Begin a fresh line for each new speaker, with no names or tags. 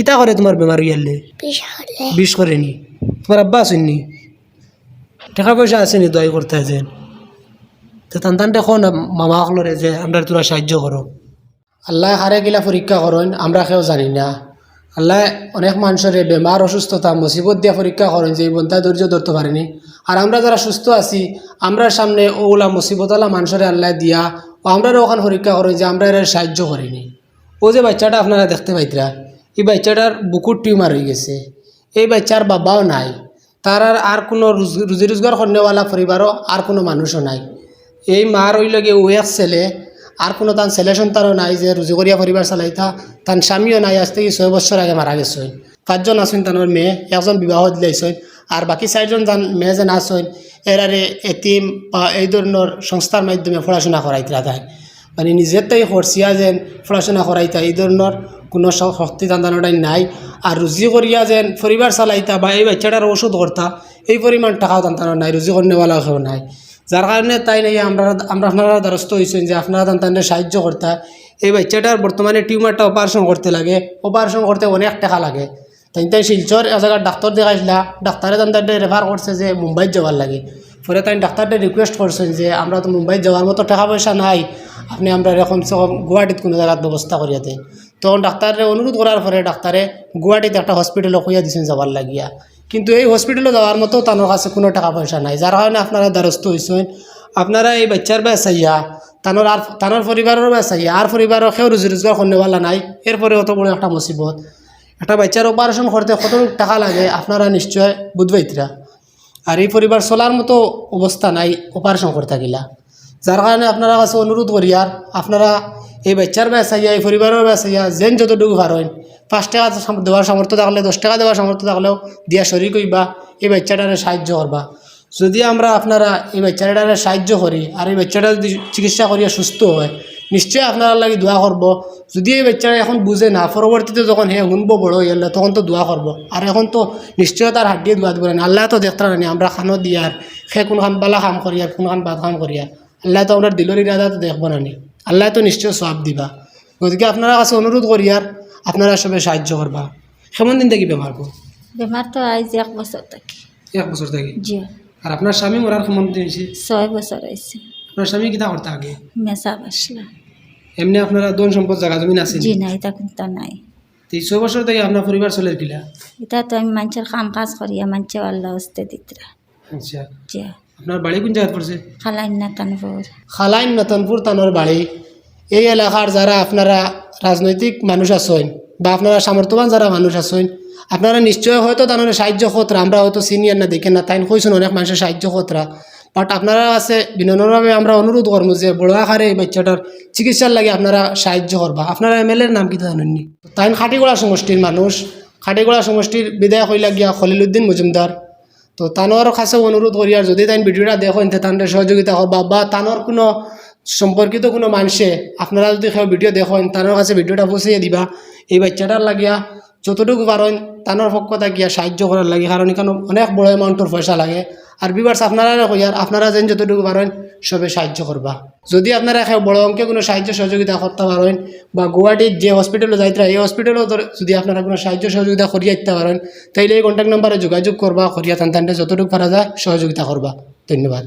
কিতা করে তোমার বেমার
বিশালে
বিষ করেনি? তোমার আব্বা আসেননি টাকা পয়সা আসেনি দয় করতে আছেন তো টান টান দেখো না মামা হলরে যে আমরা তোরা সাহায্য করো। আল্লাহ হারে গিলা পরীক্ষা করেন আমরা কেউ জানি না। আল্লাহ অনেক মানুষের বেমার অসুস্থতা মুসিবত দিয়া পরীক্ষা করেন যে এই বন্ধা ধৈর্য ধরতে পারেনি। আর আমরা যারা সুস্থ আছি আমরা সামনে ওগুলা মুসিবতলা মানুষের আল্লাহ দিয়া ও আমরা ওখানে পরীক্ষা করেন যে আমরা এর সাহায্য করিনি। ও যে বাচ্চাটা আপনারা দেখতে পাইতরা এই বাচ্চাটার বুকুর টিউমার হয়ে গেছে। এই বাচ্চার বাবাও নাই। তার আর কোনো রুজ- রুজি রোজগার করেওয়ালা পরিবারও আর কোনো মানুষও নাই। এই মার ওই লগে ও এক ছেলে আর কোনো তার ছেলে সন্তানও নাই যে রুজি করিয়া পরিবার চালাইতা তার স্বামীও নাই, আজ থেকে ছয় বছর আগে মারা গেছেন পাঁচজন আছেন তানোর মেয়ে, একজন বিবাহ দিলাইছেন আর বাকি চারজন যান মেয়ে যেন আছেন এরারে এতিম বা এই ধরনের সংস্থার মাধ্যমে পড়াশোনা করাইতরা তাই মানে নিজের তাই খরচিয়া যেন পড়াশোনা করাইতা এই ধরনের কোনো শক্তি তান্দানোটাই নাই। আর রুজি করিয়া যেন পরিবার চালাইতা বা এই বাচ্চাটার ওষুধ করতা এই পরিমাণ টাকাও তান্তানো নাই রুজি করেওয়ালা কেউ নাই। যার কারণে তাই নাই আমরা আমরা আপনারা দ্বারস্থ হয়েছেন যে আপনারা তান্তানের সাহায্য করতা এই বাচ্চাটার বর্তমানে টিউমারটা অপারেশন করতে লাগে। অপারেশন করতে অনেক টাকা লাগে। তাই তাই শিলচর এক জায়গার ডাক্তার দেখাইছিলা। ডাক্তারে তান্তারে রেফার করছে যে মুম্বাইত যাওয়ার লাগে। পরে তাই ডাক্তারটা রিকোয়েস্ট করছেন যে, আমরা তো মুম্বাইত যাওয়ার মতো টাকা পয়সা নাই। আপনি আমরা এরকম সে কম গুয়াহাটিত কোনো জায়গার ব্যবস্থা করিয়া দেন তখন ডাক্তারে অনুরোধ করার পরে ডাক্তারে গুয়াহাটিতে একটা হসপিটালে কইয়া দিয়েছেন যাবার লাগিয়া। কিন্তু এই হসপিটালে যাওয়ার মতো তার কাছে কোনো টাকা পয়সা নাই। যার কারণে আপনারা দ্বারস্থ হয়েছেন আপনারা এই বাচ্চার বেসাইয়া তানোর আর, তানোর পরিবারেরও বেসাইয়া আর পরিবারও সেও রুজি রোজগার করনেওয়ালা নাই। এরপরে অত বড় একটা মুসিবত। একটা বাচ্চার অপারেশন করতে কত টাকা লাগে, আপনারা নিশ্চয় বুধবাইতরা আর এই পরিবার চলার মতো অবস্থা নাই অপারেশন করতে গিলা যার কারণে আপনারা কাছে অনুরোধ করি, আর আপনারা এই বাচ্চার বেসাইয়া এই পরিবারের বেসাইয়া যেন যতটুকু পারেন পাঁচ টাকা দেওয়ার সামর্থ্য থাকলে দশ টাকা দেওয়ার সামর্থ্য থাকলেও দিয়া শরীর কইবা এই বাচ্চাটারে সাহায্য করবা যদি আমরা আপনারা এই বাচ্চাটারে সাহায্য করি, আর এই বাচ্চাটা যদি চিকিৎসা করিয়া সুস্থ হয় নিশ্চয়ই আপনারা লাগে দোয়া করব যদি এই বাচ্চারা এখন বুঝে না পরবর্তীতে যখন হে শুনব বড় হয়ে গেলে তখন তো দোয়া করব আর এখন তো নিশ্চয় তার হাত দিয়ে দোয়া দিব না আল্লাহ তো দেখতে নানি আমরা খানো দিয়ার সে কোন খান বালা কাম করিয়ার কোন খান বাদ কাম করিয়ার আল্লাহ তো আমরা দিলর ইরাদা তো দেখব নানি। আল্লাহ তো নিশ্চয় সব দিবা। গতিকে আপনারা কাছে অনুরোধ করিয়ার আপনারা সবে সাহায্য করবা কেমন দিন থেকে বেমার গো
বেমার তো আইজ এক বছর থাকি।
এক বছর থেকে?
জি।
আর আপনার স্বামী মরার কেমন দিন
ছয় বছর আইছে
আপনার স্বামী কিতা করতে আগে?
মেসা বাসলা
এমনি আপনারা দন সম্পদ জায়গা জমিন আছে
জি নাই তখন তো নাই।
এই ছয় বছর থেকে আপনার পরিবার চলে কিলা?
এটা তো আমি মানুষের কাম কাজ করিয়া মানুষে আল্লাহ হস্তে দিতরা।
আচ্ছা।
জি।
আপনার বাড়ি কোন জায়গায় পড়ছে?
খালাই না তানপুর
খালাইন নতনপুর তানোর বাড়ি। এই এলাকার যারা আপনারা রাজনৈতিক মানুষ আছেন বা আপনারা সামর্থ্যবান যারা মানুষ আছেন আপনারা নিশ্চয় হয়তো তানোর সাহায্য খতরা আমরা হয়তো সিনিয়র না দেখেন না তাই কইছেন অনেক মানুষের সাহায্য খতরা। বাট আপনারা আছে বিনম্রভাবে আমরা অনুরোধ করব যে বড় আকারে এই বাচ্চাটার চিকিৎসার লাগে আপনারা সাহায্য করবা। আপনারা এম এর নাম কি জানেননি তাই খাটিগোড়া সমষ্টির মানুষ। খাটিগোড়া সমষ্টির বিধায়ক হইলা গিয়া খলিলুদ্দিন মজুমদার। তো তানোর কাছে অনুরোধ করি, আর যদি তাই ভিডিওটা দেখেন, তে তাদের সহযোগিতা করবা, বা তানোর কোনো সম্পর্কিত কোনো মানুষে আপনারা যদি ভিডিও দেখেন তানোর কাছে ভিডিওটা পৌঁছিয়ে দিবা। এই বাচ্চাটার লাগিয়া যতটুকু পারেন তানোর পক্ষ গিয়া সাহায্য করার লাগে। কারণ এখানে অনেক বড় অ্যামাউন্টের পয়সা লাগে। আর বিভার্স, আপনারা কইয়ার, আপনারা যেন যতটুকু পারেন সবে সাহায্য করবা। যদি আপনারা বড় অঙ্কে কোনো সাহায্য সহযোগিতা করতে পারেন বা গুয়াহাটির যে হসপিটালে যাইতে এই হসপিটালেও যদি আপনারা কোনো সাহায্য সহযোগিতা করিয়া দিতে পারেন, তাইলে এই কন্ট্যাক্ট নাম্বারে যোগাযোগ করবা, করিয়া তান যতটুকু পারা যায় সহযোগিতা করবা। ধন্যবাদ।